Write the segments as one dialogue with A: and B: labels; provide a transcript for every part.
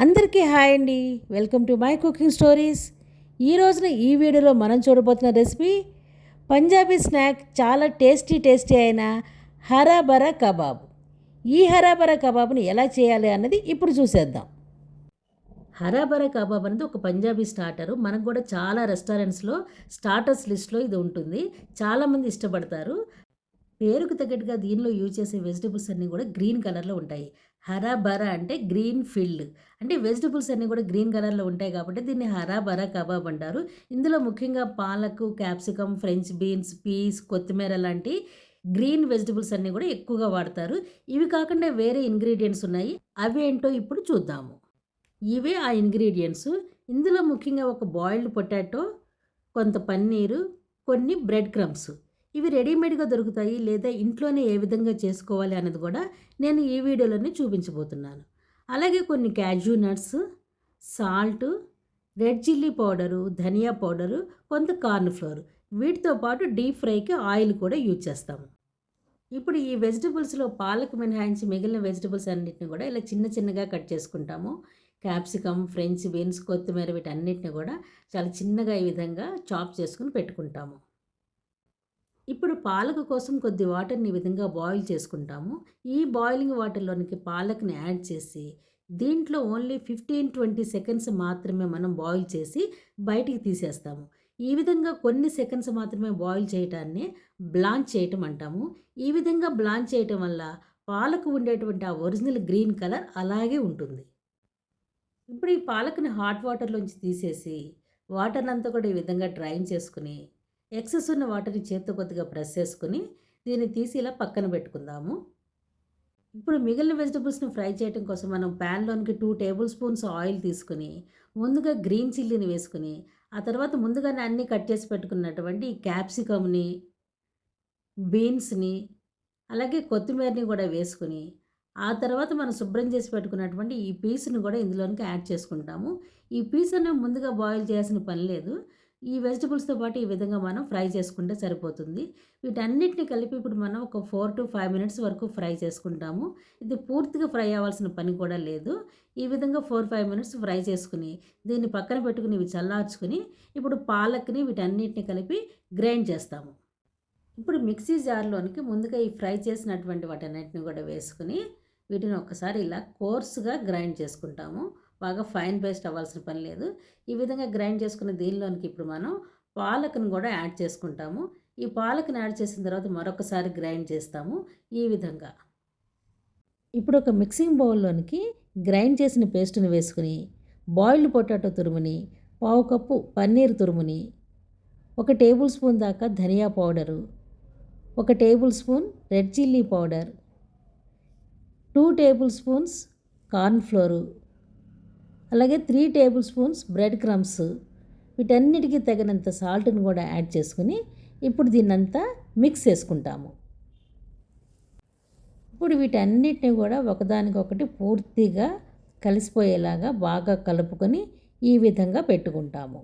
A: అందరికీ హాయ్ అండి. Welcome to my cooking stories. ఈ రోజున ఈ వీడియోలో మనం చూడబోతున్న రెసిపీ పంజాబీ స్నాక్ చాలా టేస్టీ టేస్టీ అయిన హరాబరా కబాబ్. ఈ హరాబరా కబాబ్ని ఎలా చేయాలి అన్నది ఇప్పుడు చూసేద్దాం. హరాబరా కబాబ్ అనేది ఒక పంజాబీ స్టార్టరు. మనకు కూడా చాలా రెస్టారెంట్స్లో స్టార్టర్స్ లిస్ట్లో ఇది ఉంటుంది. చాలామంది ఇష్టపడతారు. పేరుకు తగ్గట్టుగా దీనిలో యూజ్ చేసే వెజిటబుల్స్ అన్నీ కూడా గ్రీన్ కలర్లో ఉంటాయి. హరాబరా అంటే గ్రీన్ ఫీల్డ్. అంటే వెజిటబుల్స్ అన్నీ కూడా గ్రీన్ కలర్లో ఉంటాయి కాబట్టి దీన్ని హరాబరా కబాబ్ అంటారు. ఇందులో ముఖ్యంగా పాలకు క్యాప్సికమ్ ఫ్రెంచ్ బీన్స్ పీస్ కొత్తిమీర లాంటి గ్రీన్ వెజిటబుల్స్ అన్నీ కూడా ఎక్కువగా వాడతారు. ఇవి కాకుండా వేరే ఇంగ్రీడియంట్స్ ఉన్నాయి. అవి ఏంటో ఇప్పుడు చూద్దాము. ఇవే ఆ ఇంగ్రీడియంట్స్. ఇందులో ముఖ్యంగా ఒక బాయిల్డ్ పొటాటో కొంత పన్నీరు కొన్ని బ్రెడ్ క్రమ్స్. ఇవి రెడీమేడ్గా దొరుకుతాయి లేదా ఇంట్లోనే ఏ విధంగా చేసుకోవాలి అన్నది కూడా నేను ఈ వీడియోలోనే చూపించబోతున్నాను. అలాగే కొన్ని cashew nuts salt red chilli powder ధనియా పౌడరు కొంత కార్న్ ఫ్లోర్. వీటితో పాటు డీప్ ఫ్రైకి ఆయిల్ కూడా యూజ్ చేస్తాము. ఇప్పుడు ఈ వెజిటబుల్స్లో పాలకు మినహాయించి మిగిలిన వెజిటబుల్స్ అన్నింటిని కూడా ఇలా చిన్న చిన్నగా కట్ చేసుకుంటాము. క్యాప్సికమ్ ఫ్రెంచ్ బీన్స్ కొత్తిమీర వీటన్నిటిని కూడా చాలా చిన్నగా ఈ విధంగా చాప్ చేసుకుని పెట్టుకుంటాము. ఇప్పుడు పాలకు కోసం కొద్ది వాటర్ని ఈ విధంగా బాయిల్ చేసుకుంటాము. ఈ బాయిలింగ్ వాటర్లోనికి పాలక్ని యాడ్ చేసి దీంట్లో ఓన్లీ ఫిఫ్టీన్ ట్వంటీ సెకండ్స్ మాత్రమే మనం బాయిల్ చేసి బయటికి తీసేస్తాము. ఈ విధంగా కొన్ని సెకండ్స్ మాత్రమే బాయిల్ చేయటాన్ని బ్లాంచ్ చేయటం అంటాము. ఈ విధంగా బ్లాంచ్ చేయటం వల్ల పాలకు ఉండేటువంటి ఆ ఒరిజినల్ గ్రీన్ కలర్ అలాగే ఉంటుంది. ఇప్పుడు ఈ పాలకుని హాట్ వాటర్లోంచి తీసేసి వాటర్ అంతా కూడా ఈ విధంగా డ్రైన్ చేసుకుని ఎక్సెస్ ఉన్న వాటర్ని చేత్తో కొద్దిగా ప్రెస్ చేసుకుని దీన్ని తీసి ఇలా పక్కన పెట్టుకుందాము. ఇప్పుడు మిగిలిన వెజిటబుల్స్ని ఫ్రై చేయడం కోసం మనం ప్యాన్లోనికి టూ టేబుల్ స్పూన్స్ ఆయిల్ తీసుకుని ముందుగా గ్రీన్ చిల్లీని వేసుకుని ఆ తర్వాత ముందుగానే అన్నీ కట్ చేసి పెట్టుకున్నటువంటి క్యాప్సికమ్ని బీన్స్ని అలాగే కొత్తిమీరని కూడా వేసుకుని ఆ తర్వాత మనం శుభ్రం చేసి పెట్టుకున్నటువంటి ఈ పీస్ని కూడా ఇందులోనికి యాడ్ చేసుకుంటాము. ఈ పీస్ అనేది ముందుగా బాయిల్ చేయాల్సిన పని లేదు. ఈ వెజిటబుల్స్తో పాటు ఈ విధంగా మనం ఫ్రై చేసుకుంటే సరిపోతుంది. వీటన్నిటిని కలిపి ఇప్పుడు మనం ఒక ఫోర్ టు ఫైవ్ మినిట్స్ వరకు ఫ్రై చేసుకుంటాము. ఇది పూర్తిగా ఫ్రై అవ్వాల్సిన పని కూడా లేదు. ఈ విధంగా ఫోర్ ఫైవ్ మినిట్స్ ఫ్రై చేసుకుని దీన్ని పక్కన పెట్టుకుని ఇవి చల్లార్చుకుని ఇప్పుడు పాలక్ని వీటన్నిటిని కలిపి గ్రైండ్ చేస్తాము. ఇప్పుడు మిక్సీ జార్లోనికి ముందుగా ఈ ఫ్రై చేసినటువంటి వాటన్నిటిని కూడా వేసుకుని వీటిని ఒకసారి ఇలా కోర్సుగా గ్రైండ్ చేసుకుంటాము. బాగా ఫైన్ పేస్ట్ అవ్వాల్సిన పని లేదు. ఈ విధంగా గ్రైండ్ చేసుకున్న దీనిలోనికి ఇప్పుడు మనం పాలకును కూడా యాడ్ చేసుకుంటాము. ఈ పాలకుని యాడ్ చేసిన తర్వాత మరొకసారి గ్రైండ్ చేస్తాము. ఈ విధంగా. ఇప్పుడు ఒక మిక్సింగ్ బౌల్లోనికి గ్రైండ్ చేసిన పేస్ట్ని వేసుకుని బాయిల్డ్ పొటాటో తురుముని పావు కప్పు పన్నీర్ తురుముని ఒక టేబుల్ స్పూన్ దాకా ధనియా పౌడరు ఒక tablespoon red chilli powder two tablespoons cornflour అలాగే three tablespoons bread crumbs వీటన్నిటికీ తగినంత సాల్ట్ని కూడా యాడ్ చేసుకుని ఇప్పుడు దీన్నంతా మిక్స్ చేసుకుంటాము. ఇప్పుడు వీటన్నిటిని కూడా ఒకదానికొకటి పూర్తిగా కలిసిపోయేలాగా బాగా కలుపుకొని ఈ విధంగా పెట్టుకుంటాము.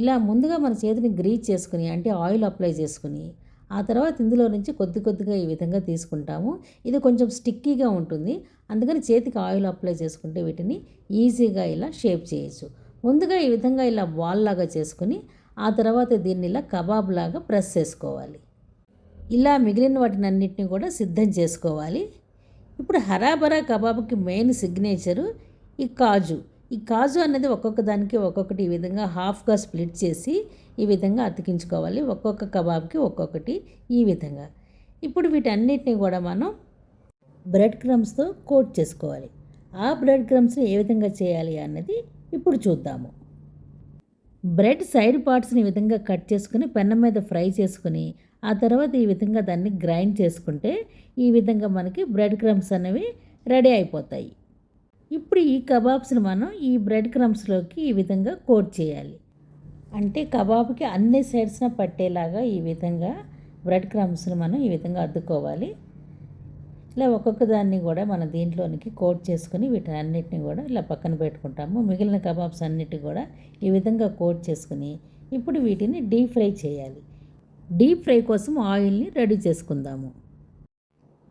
A: ఇలా ముందుగా మన చేతిని గ్రీజ్ చేసుకుని అంటే ఆయిల్ అప్లై చేసుకుని ఆ తర్వాత ఇందులో నుంచి కొద్ది కొద్దిగా ఈ విధంగా తీసుకుంటాము. ఇది కొంచెం స్టిక్కీగా ఉంటుంది. అందుకని చేతికి ఆయిల్ అప్లై చేసుకుంటే వీటిని ఈజీగా ఇలా షేప్ చేయొచ్చు. ముందుగా ఈ విధంగా ఇలా బాల్ లాగా చేసుకుని ఆ తర్వాత దీన్ని ఇలా కబాబ్ లాగా ప్రెస్ చేసుకోవాలి. ఇలా మిగిలిన వాటిని అన్నింటినీ కూడా సిద్ధం చేసుకోవాలి. ఇప్పుడు హరాబరా కబాబ్కి మెయిన్ సిగ్నేచరు ఈ కాజు. ఈ కాజు అనేది ఒక్కొక్క దానికి ఒక్కొక్కటి ఈ విధంగా హాఫ్గా స్ప్లిట్ చేసి ఈ విధంగా అతికించుకోవాలి. ఒక్కొక్క కబాబ్కి ఒక్కొక్కటి ఈ విధంగా. ఇప్పుడు వీటన్నిటిని కూడా మనం బ్రెడ్ క్రమ్స్తో కోట్ చేసుకోవాలి. ఆ బ్రెడ్ క్రమ్స్ని ఏ విధంగా చేయాలి అన్నది ఇప్పుడు చూద్దాము. బ్రెడ్ సైడ్ పార్ట్స్ని ఈ విధంగా కట్ చేసుకుని పెన్నం మీద ఫ్రై చేసుకుని ఆ తర్వాత ఈ విధంగా దాన్ని గ్రైండ్ చేసుకుంటే ఈ విధంగా మనకి బ్రెడ్ క్రమ్స్ అనేవి రెడీ అయిపోతాయి. ఇప్పుడు ఈ కబాబ్స్ని మనం ఈ బ్రెడ్ క్రమ్స్లోకి ఈ విధంగా కోట్ చేయాలి. అంటే కబాబ్కి అన్ని సైడ్స్న పట్టేలాగా ఈ విధంగా బ్రెడ్ క్రమ్స్ని మనం ఈ విధంగా అద్దుకోవాలి. ఇలా ఒక్కొక్క దాన్ని కూడా మనం దీంట్లోనికి కోట్ చేసుకుని వీటన్నిటిని కూడా ఇలా పక్కన పెట్టుకుంటాము. మిగిలిన కబాబ్స్ అన్నిటి కూడా ఈ విధంగా కోట్ చేసుకుని ఇప్పుడు వీటిని డీప్ ఫ్రై చేయాలి. డీప్ ఫ్రై కోసం ఆయిల్ని రెడీ చేసుకుందాము.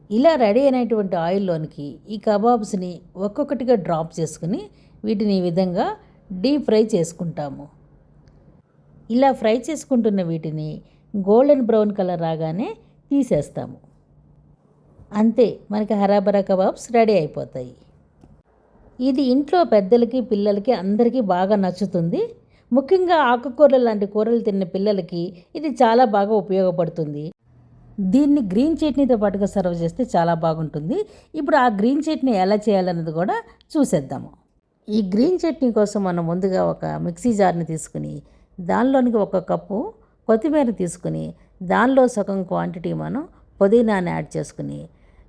A: ఇలా రెడీ అయినటువంటి ఆయిల్లోనికి ఈ కబాబ్స్ని ఒక్కొక్కటిగా డ్రాప్ చేసుకుని వీటిని ఈ విధంగా డీప్ ఫ్రై చేసుకుంటాము. ఇలా ఫ్రై చేసుకుంటున్న వీటిని గోల్డెన్ బ్రౌన్ కలర్ రాగానే తీసేస్తాము. అంతే మనకి హరాబరా కబాబ్స్ రెడీ అయిపోతాయి. ఇది ఇంట్లో పెద్దలకి పిల్లలకి అందరికీ బాగా నచ్చుతుంది. ముఖ్యంగా ఆకుకూరలు లాంటి కూరలు తిన్న పిల్లలకి ఇది చాలా బాగా ఉపయోగపడుతుంది. దీన్ని గ్రీన్ చట్నీతో పాటుగా సర్వ్ చేస్తే చాలా బాగుంటుంది. ఇప్పుడు ఆ గ్రీన్ చట్నీ ఎలా చేయాలన్నది కూడా చూసేద్దాము. ఈ గ్రీన్ చట్నీ కోసం మనం ముందుగా ఒక మిక్సీ జార్ని తీసుకుని దానిలోనికి ఒక కప్పు కొత్తిమీర తీసుకుని దానిలో సగం క్వాంటిటీ మనం పుదీనాని యాడ్ చేసుకుని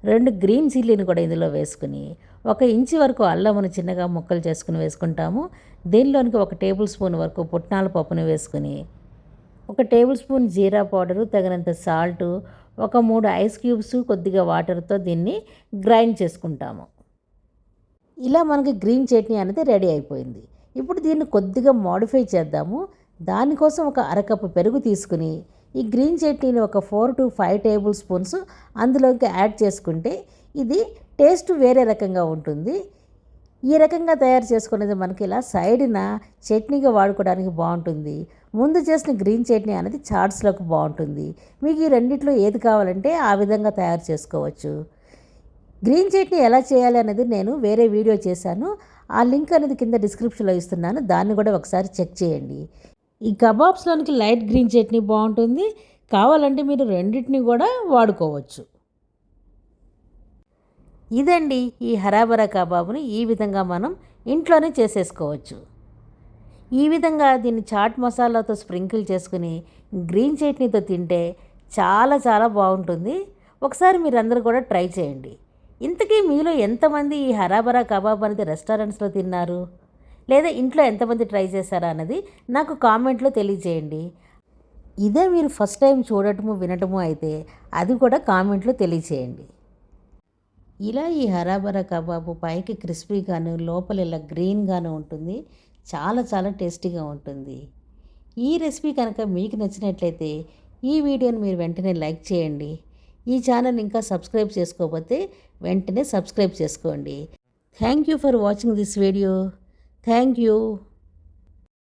A: రెండు గ్రీన్ చిల్లీని కూడా ఇందులో వేసుకుని ఒక ఇంచి వరకు అల్లమును చిన్నగా ముక్కలు చేసుకుని వేసుకుంటాము. దీనిలోనికి ఒక టేబుల్ స్పూన్ వరకు పుట్నాల పప్పును వేసుకుని ఒక టేబుల్ స్పూన్ జీరా పౌడరు తగినంత సాల్ట్ ఒక మూడు ఐస్ క్యూబ్స్ కొద్దిగా వాటర్తో దీన్ని గ్రైండ్ చేసుకుంటాము. ఇలా మనకి గ్రీన్ చట్నీ అనేది రెడీ అయిపోయింది. ఇప్పుడు దీన్ని కొద్దిగా మోడిఫై చేద్దాము. దానికోసం ఒక అరకప్పు పెరుగు తీసుకుని ఈ గ్రీన్ చట్నీని ఒక four to five tablespoons అందులోకి యాడ్ చేసుకుంటే ఇది టేస్ట్ వేరే రకంగా ఉంటుంది. ఈ రకంగా తయారు చేసుకునేది మనకి ఇలా సైడ్న చట్నీగా వాడుకోవడానికి బాగుంటుంది. ముందు చేసిన గ్రీన్ చట్నీ అనేది చాట్స్లోకి బాగుంటుంది. మీకు ఈ రెండిట్లో ఏది కావాలంటే ఆ విధంగా తయారు చేసుకోవచ్చు. గ్రీన్ చట్నీ ఎలా చేయాలి అనేది నేను వేరే వీడియో చేశాను. ఆ లింక్ అనేది కింద డిస్క్రిప్షన్లో ఇస్తున్నాను. దాన్ని కూడా ఒకసారి చెక్ చేయండి. ఈ కబాబ్స్లోనికి లైట్ గ్రీన్ చట్నీ బాగుంటుంది. కావాలంటే మీరు రెండింటిని కూడా వాడుకోవచ్చు. ఇదండి ఈ హరాబరా కబాబ్ని ఈ విధంగా మనం ఇంట్లోనే చేసేసుకోవచ్చు. ఈ విధంగా దీన్ని చాట్ మసాలాతో స్ప్రింకిల్ చేసుకుని గ్రీన్ చట్నీతో తింటే చాలా చాలా బాగుంటుంది. ఒకసారి మీరందరూ కూడా ట్రై చేయండి. ఇంతకీ మీలో ఎంతమంది ఈ హరాబరా కబాబ్ అనేది రెస్టారెంట్స్లో తిన్నారు? లేదా ఇంట్లో ఎంతమంది ట్రై చేశారా అన్నది నాకు కామెంట్లో తెలియజేయండి. ఇదే మీరు ఫస్ట్ టైం చూడటము వినటము అయితే అది కూడా కామెంట్లో తెలియచేయండి ఇలా ఈ హరాబరా కబాబు పైకి క్రిస్పీగాను లోపల ఇలా గ్రీన్గాను ఉంటుంది. చాలా చాలా టేస్టీగా ఉంటుంది. ఈ రెసిపీ కనుక మీకు నచ్చినట్లయితే ఈ వీడియోని మీరు వెంటనే లైక్ చేయండి. ఈ ఛానల్ ఇంకా సబ్స్క్రైబ్ చేసుకోకపోతే వెంటనే సబ్స్క్రైబ్ చేసుకోండి. Thank you for watching this video. Thank you